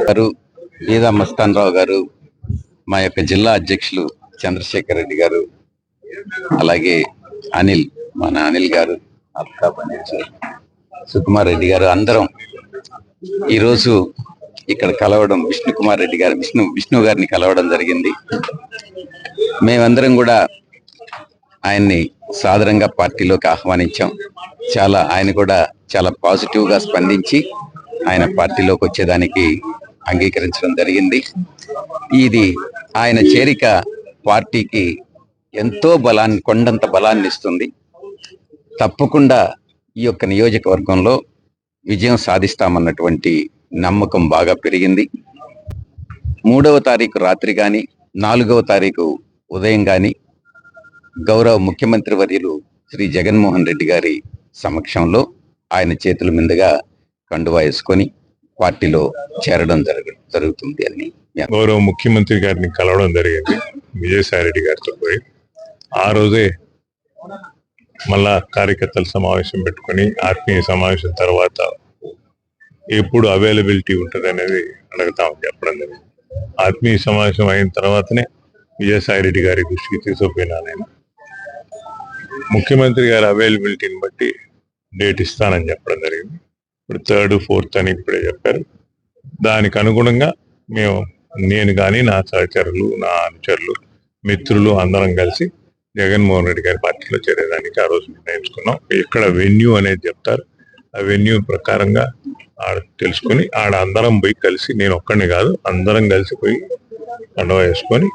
గారు ఈదా మస్తాన్ రావు గారు మా యొక్క జిల్లా అధ్యక్షులు చంద్రశేఖర్ రెడ్డి గారు అలాగే అనిల్ మన అనిల్ గారు సుకుమార్ రెడ్డి గారు అందరం ఈరోజు ఇక్కడ కలవడం విష్ణు కుమార్ రెడ్డి గారు విష్ణు విష్ణు గారిని కలవడం జరిగింది. మేమందరం కూడా ఆయన్ని సాదరంగా పార్టీలోకి ఆహ్వానించాం. చాలా ఆయన కూడా చాలా పాజిటివ్గా స్పందించి ఆయన పార్టీలోకి వచ్చేదానికి అంగీకరించడం జరిగింది. ఇది ఆయన చేరిక పార్టీకి ఎంతో బలాన్ని కొండంత బలాన్ని ఇస్తుంది. తప్పకుండా ఈ యొక్క నియోజకవర్గంలో విజయం సాధిస్తామన్నటువంటి నమ్మకం బాగా పెరిగింది. మూడవ తారీఖు రాత్రి కానీ నాలుగవ తారీఖు ఉదయం కానీ గౌరవ ముఖ్యమంత్రి వర్యులు శ్రీ జగన్మోహన్ రెడ్డి గారి సమక్షంలో ఆయన చేతుల మీదుగా కండువా వేసుకొని పార్టీలో చేరడం జరగ జరుగుతుంది అని గౌరవ ముఖ్యమంత్రి గారిని కలవడం జరిగింది విజయసాయి రెడ్డి గారితో పోయి. ఆ రోజే మళ్ళా కార్యకర్తల సమావేశం పెట్టుకొని ఆత్మీయ సమావేశం తర్వాత ఎప్పుడు అవైలబిలిటీ ఉంటుంది అనేది అడుగుతామని చెప్పడం జరిగింది. ఆత్మీయ సమావేశం అయిన తర్వాతనే విజయసాయి రెడ్డి గారి దృష్టికి తీసుకుపోయినా నేను. ముఖ్యమంత్రి గారి అవైలబిలిటీని బట్టి డేట్ ఇస్తానని చెప్పడం జరిగింది. ఇప్పుడు థర్డ్ ఫోర్త్ అని ఇప్పుడే చెప్పారు. దానికి అనుగుణంగా మేము నేను కానీ నా సహచరులు నా అనుచరులు మిత్రులు అందరం కలిసి జగన్మోహన్ రెడ్డి గారి పార్టీలో చేరేదానికి ఆ రోజు నిర్ణయించుకున్నాం. ఇక్కడ వెన్యూ అనేది చెప్తారు. ఆ వెన్యూ ప్రకారంగా ఆడ తెలుసుకొని ఆడ అందరం పోయి కలిసి నేను ఒక్కడిని కాదు అందరం కలిసి పోయి పండుగ వేసుకొని